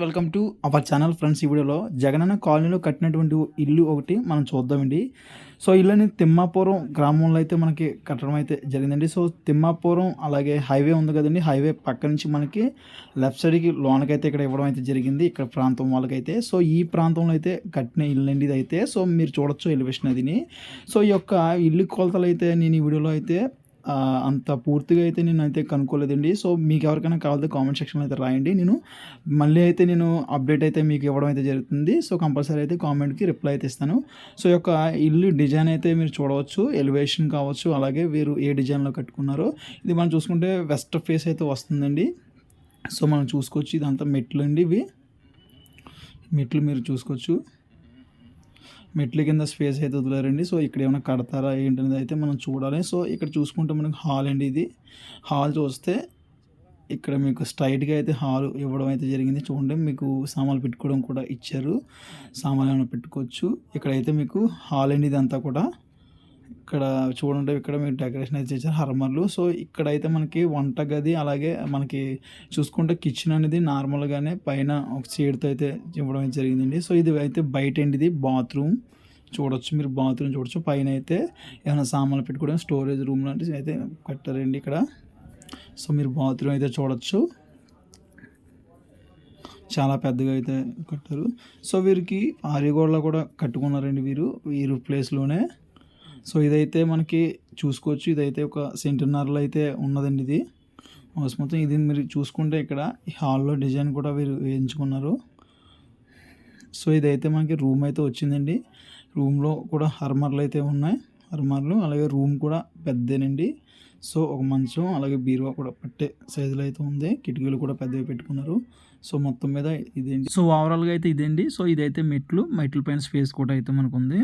Welcome to our channel friends ఈ వీడియోలో జగనన్న కాలనీలో కట్టినటువంటి ఇల్లు ఒకటి మనం చూద్దామండి. సో ఇల్లుని తిమ్మాపురం గ్రామంలో అయితే మనకి కట్టడం అయితే జరిగిందండి. సో తిమ్మాపురం అలాగే హైవే ఉంది కదండి. హైవే పక్క నుంచి మనకి లెఫ్ట్ సైడ్కి లోనకైతే ఇక్కడ ఇవ్వడం అయితే జరిగింది. ఇక్కడ ప్రాంతం వాళ్ళకైతే. సో ఈ ప్రాంతంలో అయితే కట్టిన ఇల్లు అండి ఇది అయితే సో మీరు చూడొచ్చు ఎలివేషన్ అదిని సో ఈ యొక్క ఇల్లు కొలతలు అయితే నేను ఈ వీడియోలో అయితే అంత పూర్తిగా అయితే నేను అయితే కనుక్కోలేదండి. సో మీకు ఎవరికైనా కావాలంటే కామెంట్ సెక్షన్లో అయితే రాయండి. నేను మళ్ళీ అయితే నేను అప్డేట్ అయితే మీకు ఇవ్వడం అయితే జరుగుతుంది. సో కంపల్సరీ అయితే కామెంట్కి రిప్లై అయితే ఇస్తాను. సో యొక్క ఇల్లు డిజైన్ అయితే మీరు చూడవచ్చు. ఎలివేషన్ కావచ్చు అలాగే వీరు ఏ డిజైన్లో కట్టుకున్నారో. ఇది మనం చూసుకుంటే వెస్ట్ ఫేస్ అయితే వస్తుందండి. సో మనం చూసుకోవచ్చు. ఇదంతా మెట్లు అండి ఇవి. మెట్లు మీరు చూసుకోవచ్చు. మెట్ల కింద స్పేస్ అయితే వదిలేరండి. సో ఇక్కడ ఏమైనా కడతారా ఏంటనేది అయితే మనం చూడాలి. సో ఇక్కడ చూసుకుంటే మనకు హాల్ అండి ఇది. హాల్ చూస్తే ఇక్కడ మీకు స్ట్రైట్గా అయితే హాల్ ఇవ్వడం అయితే జరిగింది. చూడండి మీకు సామాన్లు పెట్టుకోవడం కూడా ఇచ్చారు. సామాన్లు ఏమైనా పెట్టుకోవచ్చు. ఇక్కడైతే మీకు హాల్ అండి ఇదంతా కూడా. ఇక్కడ చూడండి ఇక్కడ మీరు డెకరేషన్ అయితే చేశారు హర్మర్లు. సో ఇక్కడైతే మనకి వంట గది అలాగే మనకి చూసుకుంటే కిచెన్ అనేది నార్మల్గానే పైన ఒక చీడతో అయితే ఇవ్వడం జరిగిందండి. సో ఇది అయితే బయట అండి ఇది బాత్రూమ్ చూడొచ్చు మీరు బాత్రూమ్ చూడొచ్చు. పైన అయితే ఏమైనా సామాన్లు పెట్టుకోవడం స్టోరేజ్ రూమ్ లాంటివి అయితే కట్టారండి ఇక్కడ. సో మీరు బాత్రూమ్ అయితే చూడొచ్చు. చాలా పెద్దగా అయితే కట్టారు. సో వీరికి ఆర్యగోడలో కూడా కట్టుకున్నారండి వీరు. వీరు ప్లేస్లోనే సో ఇదైతే మనకి చూసుకోవచ్చు. ఇదైతే ఒక సెంటున్నరలో అయితే ఉన్నదండి ఇది. హౌస్ మొత్తం ఇది మీరు చూసుకుంటే ఇక్కడ ఈ హాల్లో డిజైన్ కూడా వీరు వేయించుకున్నారు. సో ఇదైతే మనకి రూమ్ అయితే వచ్చిందండి. రూమ్లో కూడా హర్మర్లు అయితే ఉన్నాయి. హర్మర్లు అలాగే రూమ్ కూడా పెద్దనండి. సో ఒక మంచం అలాగే బీరువా కూడా పట్టే సైజులో అయితే ఉంది. కిటికీలు కూడా పెద్దవి పెట్టుకున్నారు. సో మొత్తం మీద ఇదేంటి సో ఓవరాల్గా అయితే ఇదేంటి సో ఇదైతే మెట్లు మెట్ల పైన స్పేస్ కూడా అయితే మనకు ఉంది